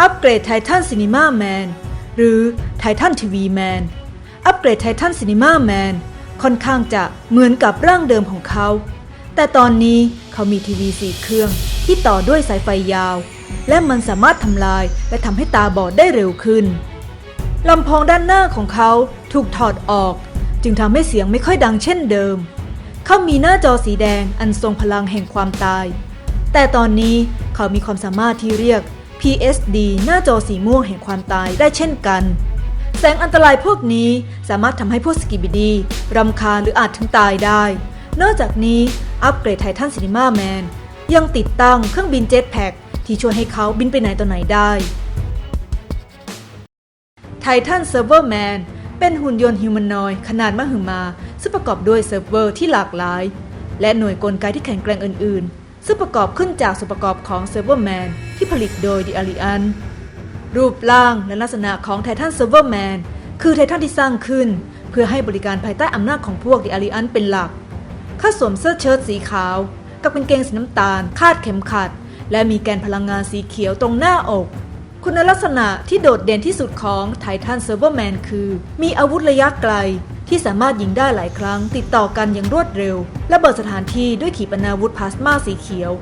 อัปเกรดไททันซีนีมาแมนหรือไททันทีวีแมนอัปเกรดไททันซีนีมาแมนค่อนข้างจะเหมือนกับร่างเดิมของเขา แต่ตอนนี้เขามีทีวีสี่เครื่องที่ต่อด้วยสายไฟยาว และมันสามารถทำลายและทำให้ตาบอดได้เร็วขึ้นลำโพงด้านหน้าของเขาถูกถอดออก จึงทำให้เสียงไม่ค่อยดังเช่นเดิม เขามีหน้าจอสีแดงอันทรงพลังแห่งความตาย แต่ตอนนี้เขามีความสามารถที่เรียก PSD หน้าจอสีม่วงแห่งความตายได้เช่นกัน แสงอันตรายพวกนี้สามารถทำให้พวกสกิบิดีรำคาญหรืออาจถึงตายได้ นอกจากนี้อัปเกรดไททันซินิมาแมนยังติดตั้งเครื่องบินเจ็ตแพ็กที่ช่วยให้เขาบินไปไหนต่อไหนได้ไททันเซิร์ฟเวอร์แมนเป็นหุ่นยนต์ฮิวแมนนอยขนาดมหึมา ซึ่งประกอบด้วยเซิร์ฟเวอร์ที่หลากหลาย และหน่วยกลไกที่แข็งแกร่งอื่น ๆ ซึ่งประกอบขึ้นจากส่วนประกอบของเซิร์ฟเวอร์แมนที่ผลิตโดย The Alliance รูปร่างและลักษณะของไททันเซิร์ฟเวอร์แมนคือไททันที่สร้างขึ้น เพื่อให้บริการภายใต้อำนาจของพวก The Alliance เป็นหลัก เขาสวมเสื้อเชิ้ตสีขาว กับกางเกงสีน้ำตาล คาดเข็มขัด และมีแกนพลังงานสีเขียวตรงหน้าอก คุณลักษณะที่โดดเด่นที่สุดของไททันเซิร์ฟเวอร์แมนคือ มีอาวุธระยะไกล ที่สามารถยิงได้หลายครั้ง ติดต่อกันอย่างรวดเร็วและเบิดสถานที่ด้วยขีปนาวุธพลาสมาสีเขียว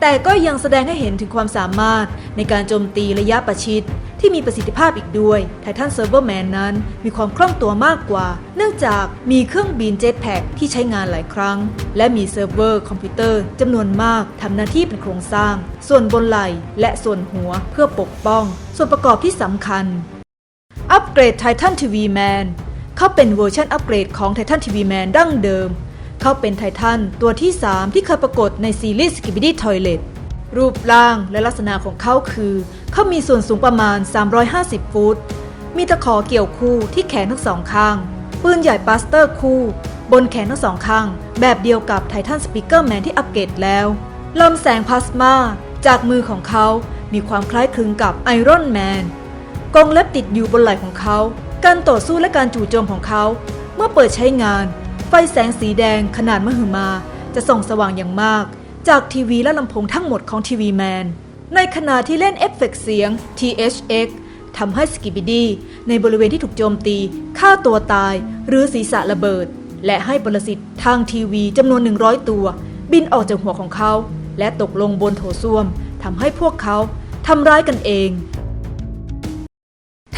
แต่ก็ยังแสดงให้เห็นถึงความสามารถในการโจมตีระยะประชิดที่มีประสิทธิภาพอีกด้วยไททันเซิร์ฟเวอร์แมนนั้นมีความคล่องตัวมากกว่า เนื่องจากมีเครื่องบินเจ็ตแพ็กที่ใช้งานหลายครั้ง และมีเซิร์ฟเวอร์คอมพิวเตอร์จำนวนมากทำหน้าที่เป็นโครงสร้าง ส่วนบนไหล่และส่วนหัวเพื่อปกป้อง ส่วนประกอบที่สำคัญ อัปเกรดไททันทีวีแมน เขาเป็นเวอร์ชันอัปเกรดของไททันทีวีแมนดั้งเดิม เขาเป็นไททันตัวที่ 3 ที่เคยปรากฏในซีรีส์ Skibidi Toilet รูปร่างและลักษณะของเขาคือ เขามีส่วนสูงประมาณ 350 ฟุต มีตะขอเกี่ยวคู่ที่แขนทั้งสองข้าง ปืนใหญ่ปาสเตอร์คู่ บนแขนทั้งสองข้าง แบบเดียวกับไททันสปีกเกอร์แมนที่อัปเกรดแล้วลำแสงพลาสมาจากมือของเขา มีความคล้ายคลึงกับไอรอนแมนกรงเล็บติดอยู่บนไหล่ของเขา การต่อสู้และการจู่โจมของเขา เมื่อเปิดใช้งาน ไฟแสงสีแดงขนาดมหึมา จะส่องสว่างอย่างมาก จากทีวีและลำโพงทั้งหมดของทีวีแมน ในขณะที่เล่นเอฟเฟกต์เสียง THX ทำให้สกิบิดีในบริเวณที่ถูกโจมตีฆ่าตัวตาย หรือศีรษะระเบิด และให้ปรสิตทางทีวีจำนวน 100 ตัว บินออกจากหัวของเขา และตกลงบนโถส้วมทำให้พวกเขาทำร้ายกันเอง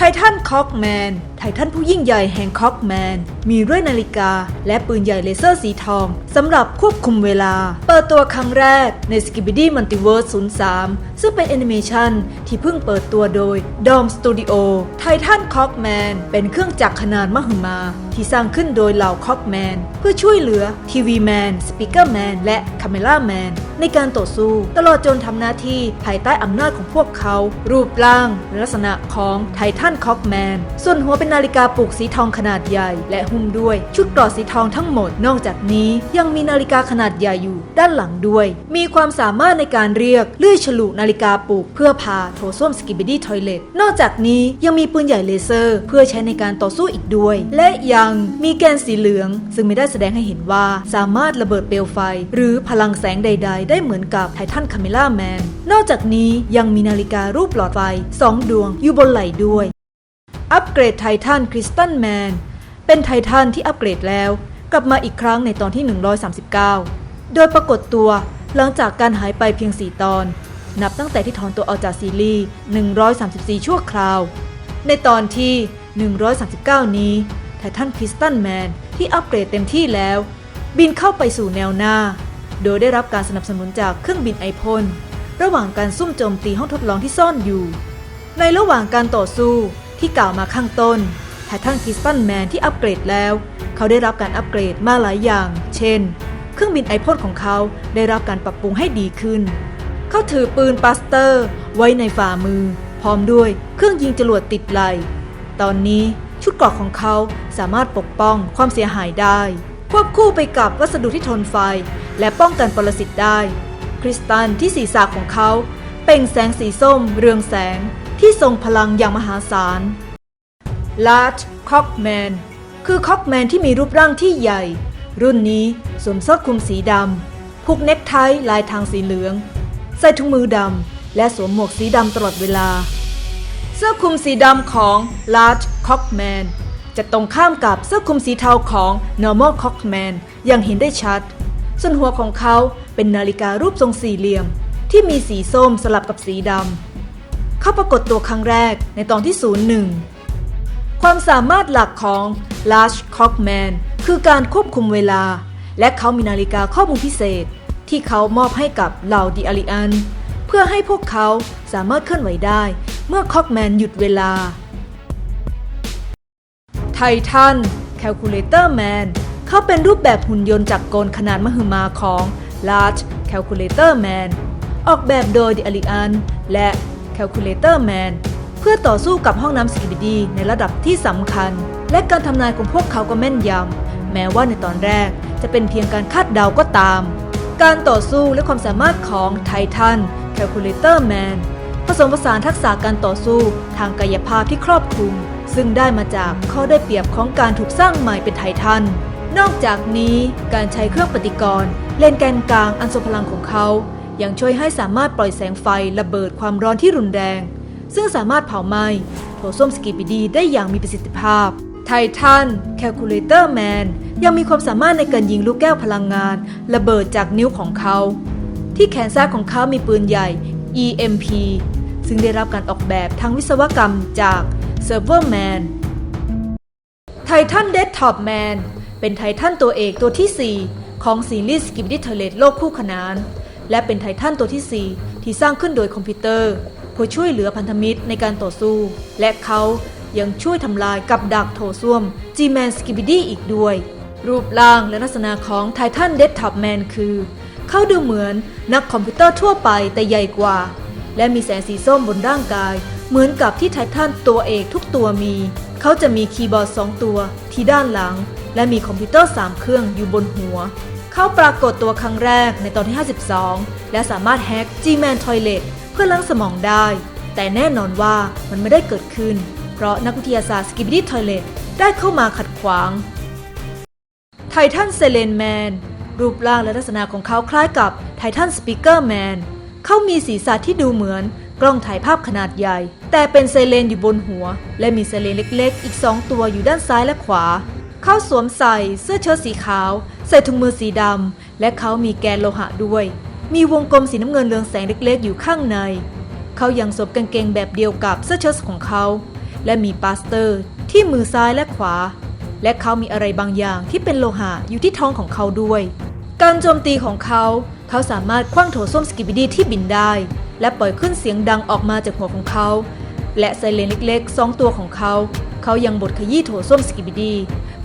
ไททันคอกแมนไททันผู้ยิ่งใหญ่แห่งคอกแมน มีเรื่อยนาฬิกา และปืนใหญ่เลเซอร์สีทองสำหรับควบคุมเวลา เปิดตัวครั้งแรกใน Skibidi Multiverse 03 ซึ่งเป็นแอนิเมชันที่เพิ่งเปิดตัวโดย Dom Studio ไททันคอกแมนเป็นเครื่องจักรขนาดมหึมา ที่สร้างขึ้นโดยเหล่าคอกแมนเพื่อช่วยเหลือทีวีแมนสปีกเกอร์แมนและคาเมล่าแมนในการต่อสู้ ตลอดจนทำหน้าที่ภายใต้อำนาจของพวกเขา รูปร่างละลักษณะของไททันคอกแมนส่วนหัวเป็นนาฬิกาปลุกสีทองขนาดใหญ่ และหุ้มด้วยชุดกราะสีทองทั้งหมด นอกจากนี้ยังมีนาฬิกาขนาดใหญ่อยู่ด้านหลังด้วย มีความสามารถในการเรียกเลื่อยฉลุนาฬิกาปลุก เพื่อพาโถส้วมสกิบิดี้ทอยเลตนอกจากนี้ยังมีปืนใหญ่เลเซอร์ เพื่อใช้ในการต่อสู้อีกด้วย และยังมีแกนสีเหลือง ซึ่งไม่ได้แสดงให้เห็นว่าสามารถระเบิดเปลวไฟ หรือพลังแสงใด ๆ ได้เหมือนกับไททันคาเมล่าแมนนอกจากนี้ยังมีนาฬิการูปหลอดไฟสองดวงอยู่บนไหล่ด้วย อัปเกรดไททันคริสตัลแมนเป็นไททันที่อัปเกรดแล้ว กลับมาอีกครั้งในตอนที่ 139 โดยปรากฏตัวหลังจากการหายไปเพียง 4 ตอน นับตั้งแต่ที่ถอนตัวออกจากซีรีส์ 134 ชั่วคราว ในตอนที่ 139 นี้ไททันคริสตัลแมนที่อัปเกรดเต็มที่แล้ว บินเข้าไปสู่แนวหน้า โดยได้รับการสนับสนุนจากเครื่องบินไอพ่นระหว่างการซุ่มโจมตีห้องทดลองที่ซ่อนอยู่ ในระหว่างการต่อสู้ ที่กล่าวมาข้างต้นไททันคริสตันแมนที่อัปเกรดแล้ว เขาได้รับการอัปเกรดมาหลายอย่าง เช่น เครื่องบินไอพ่นของเขาได้รับการปรับปรุงให้ดีขึ้น เขาถือปืนปาสเตอร์ ไว้ในฝ่ามือ พร้อมด้วยเครื่องยิงจรวดติดไหลตอนนี้ชุดเกราะของเขาสามารถปกป้องความเสียหายได้ ควบคู่ไปกับวัสดุที่ทนไฟ และป้องกันปรสิตได้ คริสตัลที่ศีรษะของเขาเป่งแสงสีส้มเรืองแสง ที่ทรงพลังอย่างมหาศาล Large Cockman คือคอกแมนที่มีรูปร่างที่ใหญ่ รุ่นนี้สวมเสื้อคลุมสีดำผูกเน็กไทลายทางสีเหลือง ใส่ถุงมือดำ และสวมหมวกสีดำตลอดเวลา เสื้อคลุมสีดำของ Large Cockman จะตรงข้ามกับเสื้อคลุมสีเทาของ Normal Cockman อย่างเห็นได้ชัด ส่วนหัวของเขาเป็นนาฬิการูปทรงสี่เหลี่ยม ที่มีสีส้มสลับกับสีดำ เขาปรากฏตัวครั้งแรกในตอนที่ 01 ความสามารถหลักของ Large Cockman คือการควบคุมเวลา และเขามีนาฬิกาข้อมูลพิเศษ ที่เขามอบให้กับเหล่าดิอาริอัน เพื่อให้พวกเขาสามารถเคลื่อนไหวได้เมื่อคอกแมนหยุดเวลา ไททัน Calculator Man เขาเป็นรูปแบบหุ่นยนต์จักรกลขนาดมหึมาของ Large Calculator Man ออกแบบโดย The Alien และ Calculator Man เพื่อต่อสู้กับห้องน้ำสกิบิดีในระดับที่สำคัญ และการทำนายของพวกเขาก็แม่นยำ แม้ว่าในตอนแรกจะเป็นเพียงการคาดเดาก็ตาม การต่อสู้และความสามารถของไททัน Calculator Man ผสมผสานทักษะการต่อสู้ทางกายภาพที่ครอบคลุม ซึ่งได้มาจากข้อได้เปรียบของการถูกสร้างใหม่เป็นไททัน นอกจากนี้การใช้เครื่องปฏิกรณ์เลนแกนกลางอันทรงพลังของเขา ยังช่วยให้สามารถปล่อยแสงไฟระเบิดความร้อนที่รุนแรง ซึ่งสามารถเผาไหม้โถส้วมสกิปปิดีได้อย่างมีประสิทธิภาพ ไททัน Calculator Man ยังมีความสามารถในการยิงลูกแก้วพลังงาน ระเบิดจากนิ้วของเขา ที่แขนซ้ายของเขามีปืนใหญ่ EMP ซึ่งได้รับการออกแบบทางวิศวกรรมจาก Serverman ไททันเด d ท็อปแมนเป็นไททันตัวเอกตัวที่ 4 ของซีรีส์ s k i p d y t o i l e t โลกคู่ขนาน และเป็นไททันตัวที่ 4 ที่สร้างขึ้นโดยคอมพิวเตอร์เพื่อช่วยเหลือพันธมิตรในการต่อสู้ และเขายังช่วยทำลายกับดักโถส้วม G-Man s k i b i d y อีกด้วย รูปร่างและลักษณะของไททันเด d ท็อปแมนคือ เขาดูเหมือนนักคอมพิวเตอร์ทั่วไปแต่ใหญ่กว่า และมีแสงสีส้มบนร่างกาย เหมือนกับที่ไททันตัวเอกทุกตัวมี เขาจะมีคีย์บอร์ด 2 ตัวที่ด้านหลัง และมีคอมพิวเตอร์ 3 เครื่องอยู่บนหัว เขาปรากฏตัวครั้งแรกในตอนที่ 52 และสามารถแฮก G-Man Toilet เพื่อล้างสมองได้ แต่แน่นอนว่ามันไม่ได้เกิดขึ้น เพราะนักวิทยาศาสตร์ Skibidi Toilet ได้เข้ามาขัดขวาง ไททันเซเลนแมนรูปร่างและลักษณะของเขาคล้ายกับไททันสปีกเกอร์แมนเขามีศีรษะที่ดูเหมือนกล้องถ่ายภาพขนาดใหญ่ แต่เป็นเซเลนอยู่บนหัว และมีเซเลนเล็กๆ อีก 2 ตัวอยู่ด้านซ้ายและขวา เขาสวมใส่เสื้อเชิ้ตสีขาว ใส่ถุงมือสีดำ และเขามีแกนโลหะด้วย มีวงกลมสีน้ำเงินเรืองแสงเล็กๆ อยู่ข้างใน เขายังสวมกางเกงแบบเดียวกับเสื้อเชิ้ตของเขา และมีปาสเตอร์ ที่มือซ้ายและขวา และเขามีอะไรบางอย่างที่เป็นโลหะอยู่ที่ท้องของเขาด้วย การโจมตีของเขา เขาสามารถคว้างโถส้วมสกิบิดีที่บินได้ และปล่อยขึ้นเสียงดังออกมาจากหัวของเขา และไซเรนเล็กๆสองตัวของเขา เขายังบดขยี้โถส้วมสกิบิดี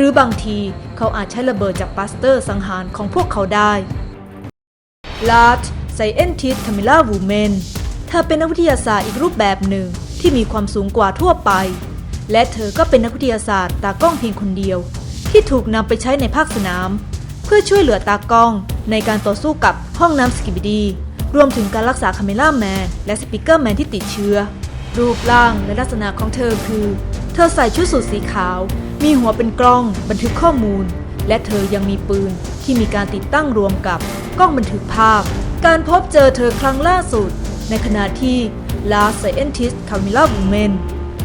หรือบางทีเขาอาจใช้ระเบิดจากปาสเตอร์สังหารของพวกเขาได้ Large Scientist Camilla Woman เธอเป็นนักวิทยาศาสตร์อีกรูปแบบหนึ่งที่มีความสูงกว่าทั่วไป และเธอก็เป็นนักวิทยาศาสตร์ตากล้องเพียงคนเดียว ที่ถูกนำไปใช้ในภาคสนาม เพื่อช่วยเหลือตากล้องในการต่อสู้กับห้องน้ำสกิบดี รวมถึงการรักษาคาเมล่าแมนและสปิเกอร์แมนที่ติดเชื้อ รูปร่างและลักษณะของเธอคือ ธอใส่ชุดสูทสีขาว มีหัวเป็นกล้อง บันทึกข้อมูล และเธอยังมีปืนที่มีการติดตั้งรวมกับกล้องบันทึกภาพ การพบเจอเธอครั้งล่าสุด ในขณะที่ Last Scientist Camilla Woman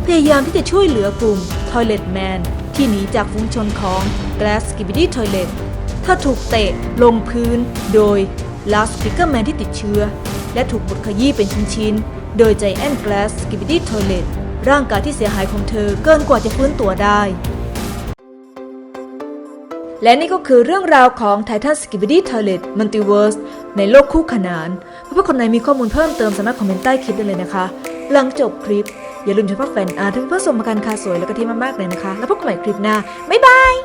พยายามที่จะช่วยเหลือกลุ่ม Toilet Man ที่หนีจากฝูงชนของ Glass Skibidi Toilet เธอถูกเตะลงพื้นโดย Last Speaker Man ที่ติดเชื้อ และถูกบดขยี้เป็นชิ้นๆ โดย Giant Glass Skibidi Toilet ร่างกายที่เสียหายของเธอเกินกว่าจะฟื้นตัวได้ และนี่ก็คือเรื่องราวของ Titan s k i b i d y Toilet Multiverse ในโลกคู่ขนานเพื่อนๆคนไหนมีข้อมูลเพิ่มเติมสามารถคอมเมนต์ใต้คลิปได้เลยนะคะ หลังจบคลิป อย่าลืมชมภาพแฟนอาร์ทเพื่อส่งมาการคาสวยและก็ที่มากๆเลยนะคะ แล้วพบกันใหม่คลิปหน้าบ๊ายบาย